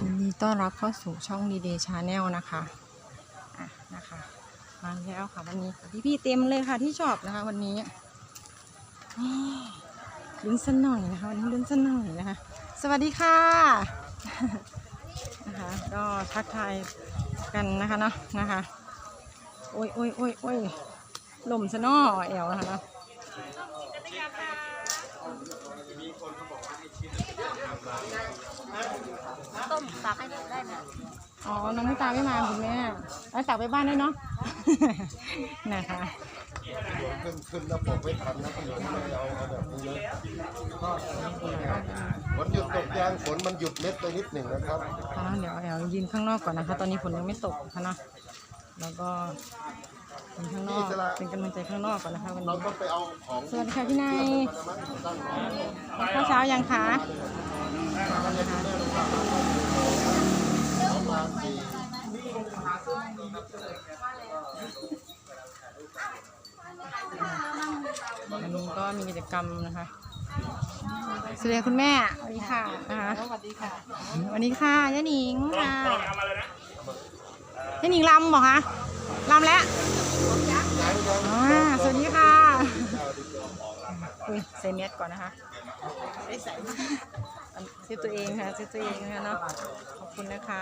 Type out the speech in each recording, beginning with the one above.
ยินดีต้อนรับเข้าสู่ช่องดีเดย์ชาแนลนะคะอะนะคะมาแล้วค่ะวันนี้พี่พี่ๆเต็มเลยค่ะที่ชอบนะคะ วันนี้ลุ้นสันหน่อยนะคะวันนี้ลุ้นสันหน่อยนะคะ สวัสดีค่ะนะคะก็ทักทายกันนะคะเนาะนะคะโอ้ยโอ้ยโอ้ยโอ้ยลมซะเนอแอวนะคะเนาะ ต้มตักให้ได้ไหมอ๋อ น้องไม่ตาไม่มาคุณแม่เอาตักไปบ้านด้วยเนาะ นะคะ ขึ้นขึ้นแล้วผมไม่ทันนะพี่หลวงเลยเอาเอาแบบนี้เลยฝนหยุดตกยางฝนมันหยุดเม็ดไปนิดหนึ่งนะครับ อ่าเดี๋ยวแอลยืนข้างนอกก่อนนะคะ ตอนนี้ฝนยังไม่ตกนะคะเนาะ แล้วก็ยืนข้างนอกเป็นกำลังใจข้างนอกก่อนนะคะวันเรานี้ต้องไปเอาของสวัสดีค่ะพี่นายตั้งของข้าวเช้ายังคะประมาณสี่วันนี้ก็มีกิจกรรมนะคะสวัสดีค่ะคุณแม่สวัสดีค่ะนะคะสวัสดีค่ะ วันนี้ค่ะยะหนิงค่ะ ยะหนิงลำเหรอคะลำแล้วอ่าสวัสดีค่ะอุ้ยใส่เม็ดก่อนนะคะใส่เซฟตัวเองค่ะเซฟตัวเองนะคะเนาะขอบคุณนะคะ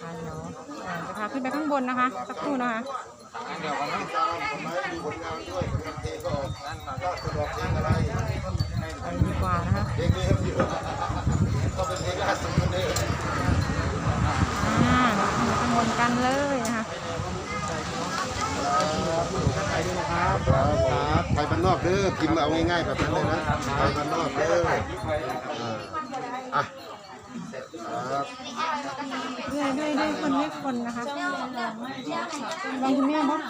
ค่ะเดี๋ยวอ่าจะพาขึ้น ไปข้างบนนะคะ สักครู่นะคะทำไมมีผลงานด้วยงานเพลงก็ออกก็สะดวกเพลงอะไรไปดีกว่านะคะเพลงนี้ครับอยู่ก็เป็นเพลงล่าสุดนั่นเองอ่าเดี๋ยวขึ้นไปข้างบนกันเลยนะคะครับครับไปบ้านนอกเด้อพิมพ์เอาง่ายๆแบบนั้นเลยนะไปบ้านนอกเด้ออ่าอะครับ ด้วยด้วยด้วยคนด้วยคนนะคะลองคุณแม่บ้าง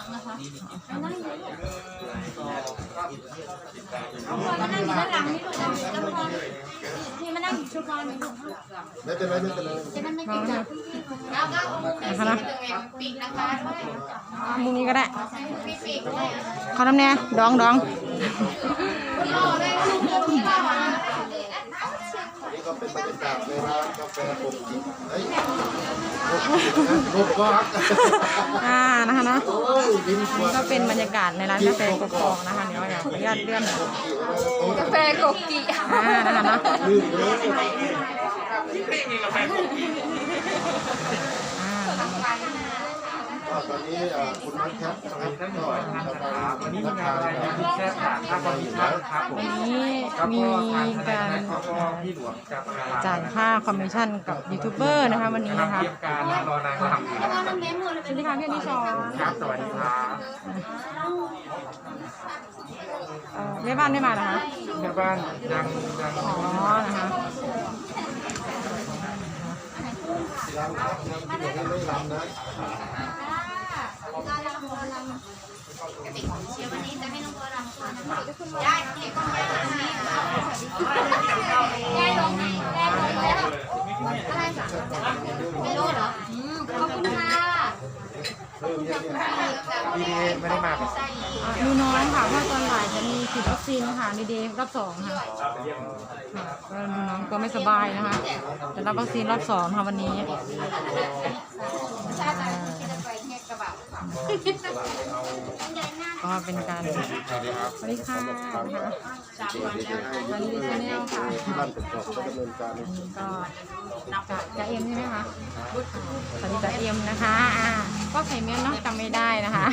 มานั่งอยู่ด้านหลังนี่ลูกแล้วพอนี่มานั่งอยู่ชุดนอนนี่ลูกไม่เป็นไรไม่เป็นไรจะนั่งไม่ลอติงดนะแล้วก็เอามุมนี้นะคะนะปีกนะคะด้วยเอามุมนี้ก็ได้มีปีกด้วยเขาทำแน่ดองดอง รอเลยลูกเดินที่รอมา นี่ ก็เป็นบรรยากาศในร้านกาแฟปกติเฮ้ยปกก๊อกอ่านะคะเนาะโอ้ยลิ้นขวดก็เป็นบรรยากาศในร้านกาแฟกกอกนะคะเดี๋ยวอยากขออนุญาตเลื่อนกาแฟกบกีอ่านะคะเนาะลืมเลยอ่า ก็ตอนนี้อ่าคุณน้องแคปนะครับก็กำลังวันนี้นัมีกงานข่าวอะไรนะนะแค่ผ่านค่าคอมมิชชั่นครับผมวันนี้แล้วมีก็ทางทนายการแม็กซ์เขาก็พี่หลวงจะมาจ่ายค่าคอมมิชชั่นกับยูทูบเบอร์นะคะวันนี้นะคะเตรียมการรอนางก็ทำอยู่แล้วก็น้ำเม้มมือเลยสวัสดีค่ะพี่อนิชรครับสวัสดีครับเอ่อแม่บ้านไม่มานะคะแม่บ้านยังยังอ๋อนะคะยังยังไม่รำนะ เดี๋ยววันนี้จะให้น้องบัวรำค่ะได้เด็กก็ได้ได้ลงได้ลงแล้วอะไรสักไม่รู้เหรออืมขอบคุณค่ะดีเดย์ไม่ได้มากับอะมีน้อยค่ะ เพราะตอนบ่ายจะมีฉีดวัคซีนค่ะในเดย์รอบสองค่ะค่ะก็ดูน้องก็ไม่สบายนะคะจะรับวัคซีนรอบสองค่ะวันนี้ ก็เป็นการสวัสดีค่ะนะคะเดี๋ยวจะให้วันนี้ชาแนลค่ะที่บ้านประกอบก็ดำเนินการอันนี้ก็จะจะเอ็มใช่ไหมคะสวัสดีจะเอ็มนะคะ ก็ไข่เมียนเนาะจำไม่ได้นะคะ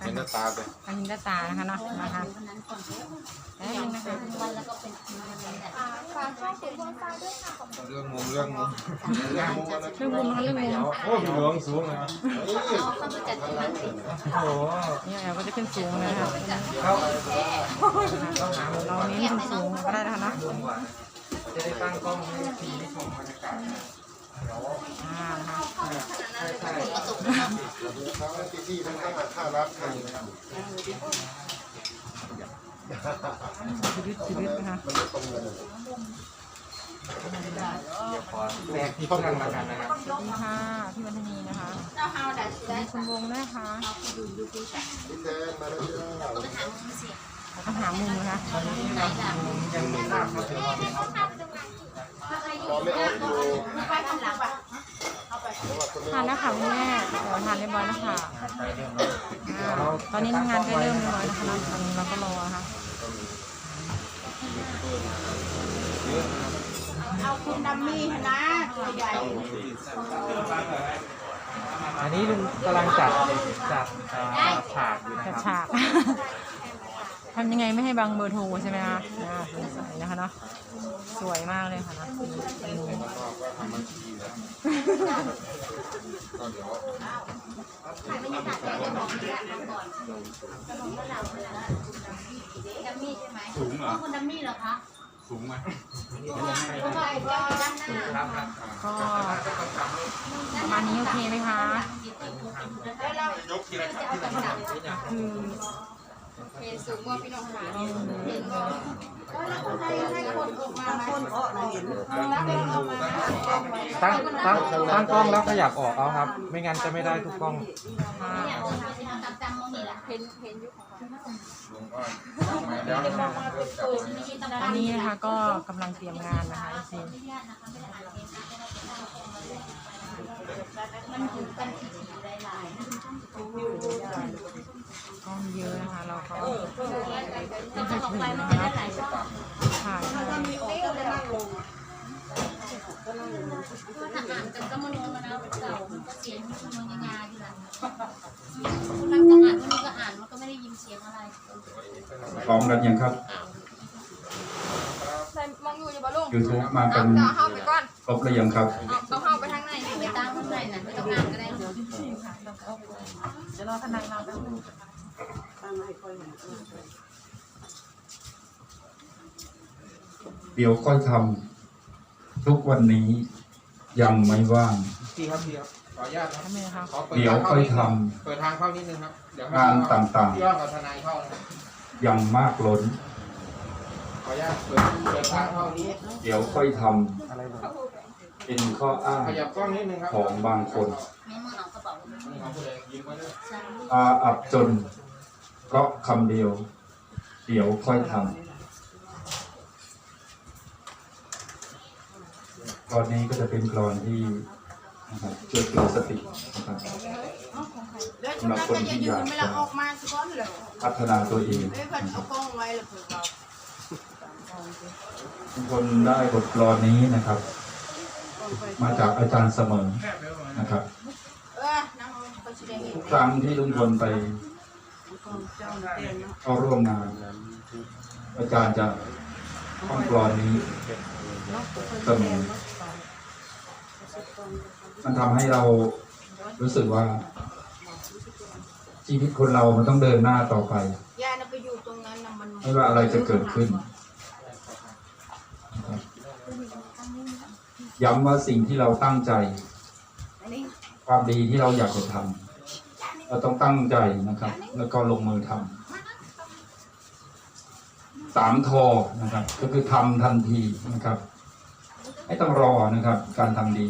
เห็นหน้าตาไปอาหินตาตานะคะเนาะนะคะแป๊บนึงนะคะเรื่องมุมเรื่องมุมเรื่องมุกนะเรื่องมุมนะคะเรื่องมุมโอ้พี่หลวงสูงเลยครับนี่โอ้โหนี่แอลก็จะขึ้นสูงเลยนะคะเขาต้องหามุมเราเน้นสูงๆก็ได้นะคะเนาะมุมก่อนจะได้ตั้งกล้องให้ทีได้ชมบรรยากาศ อ่านะคะใช่ใช่ทั้งพี่ทั้งข้าข้ารับให้ชีวิตชีวิตนะคะมันไม่ตรงกันเลยเดี๋ยวขอแทรกที่เครื่องแล้วกันนะครับสวัสดีค่ะพี่วันธนีนะคะมีคุณวงด้วยค่ะดูดูดูจ้ะพี่แทนมาแล้วจ้าก็ไปหามุมเสียงแล้วก็หามุมนะคะยังม่ทราบว่าถึงวันนี้ พอ ไม่ออกอยู่ไปข้างหลังป่ะเพราะว่าคนไม่ทานนะคะคุณแม่เดี๋ยวทานเรียบร้อยแล้วค่ะไปเรื่องนี้เดี๋ยวเราตอนนี้งานใกล้เริ่มเรียบร้อยนะคะเราตอนนี้เราก็รอนะคะเอาคุณดัมมี่นะตัวใหญ่อันนี้ลุงกำลังจัดจัดอ่าฉากอยู่นะจัดครับ ฉาก ทำยังไงไม่ให้บังเบอร์โทรใช่ไหมคะอ่าสวยนะคะเนาะสวยมากเลยค่ะนะถ่ายบรรยากาศได้จะบอกที่แรกก่อนดัมมี่ใช่ไหมสูงเหรอคุณดัมมี่เหรอคะสูงไหมเพรอก็ประมาณนี้โอเคไหมคะ คือ เห็นสูงกว่าพี่น้องหาเห็นก็แล้วคนไทยให้คนออกมาคนออกมาเห็นแล้วคนออกมาตั้งตั้งตั้งกล้องแล้วขยับออกเอาครับ ไม่งั้นจะไม่ได้ทุกกล้องค่ะเนี่ยคนทำเป็นจำจำมองนี่แหละเห็นเห็นยุคของเดี๋ยวตอนนี้นะคะก็กำลังเตรียมงานนะคะจริงมันถึงกันทีทีได้หลายก็ เยอะนะคะ เราก็จะจะออกไปมันจะได้หลายช่องค่ะถ้ามีโอกาสจะนั่งลงก็ถ้าอ่านกันก็มโนมานะเก่ามันก็เสียงมันก็มันงาอยู่แล้วคุณนั่งจะอ่านวันนี้ก็อ่านมันก็ไม่ได้ยินเสียงอะไรพร้อมกันยังครับมองอยู่อยู่บ่ลุง YouTube มากันเอาเข้าไปก่อนครบหรือยังครับเอาเข้าไปทางไหนไปตามข้างในน่ะไม่ต้องอ่านก็ได้เดี๋ยวรอทนายเราแป๊บนึง เดี๋ยวค่อยทำทุกวันนี้ยังไม่ว่าง พี่ครับพี่ครับขออนุญาตนะทำไมนะคะขอเปิดเดี๋ยวทางค่อยเข้าทเปิดทางเข้านิดนึงครับเดี๋ยวงานต่างพี่อ้อมกับทนายเข้านะครับๆ ยังมากล้น ขออนุญาตเปิดเปิดทางเข้านี้เดี๋ยวค่อยทอะไรเลยำเป็นข้ออ้าง ขยับกล้องนิดนึงครับของบางคนแม่มือเอากระเป๋านี่ของผู้ใดยิ้มไว้ด้วยอาอับจน เพราะคำเดียว เดี๋ยวค่อยทำตอนนี้ก็จะเป็นกรอนที่นะครับช่วยเตือนสตินะครับแล้วสำหรับคนที่อยากไม่จะละออกมาสักก้อนเลยพัฒนาตัวเองไม่เพิ่นเอากล้องไว้เลยเพิ่นเราทุกคนได้บทกลอนนี้นะครับ มาจากอาจารย์เสมอนะครับเออนั่งเขาแสดง เห็นทุกครั้งที่ลุงพลไปเข้าร่วมงานอาจารย์จะท่องกลอนนี้เสมอมันทำให้เรารู้สึกว่า ชีวิตคนเรามันต้องเดินหน้าต่อไปยายนะไปอยู่ตรงนั้นนะมันไม่ว่าอะไรจะเกิดขึ้น ย้ำว่าสิ่งที่เราตั้งใจ ความดีที่เราอยากจะทำ เราต้องตั้งใจนะครับ แล้วก็ลงมือทำสามทอนะครับ ก็คือทำทันทีนะครับ ไม่ต้องรอนะครับ การทำดี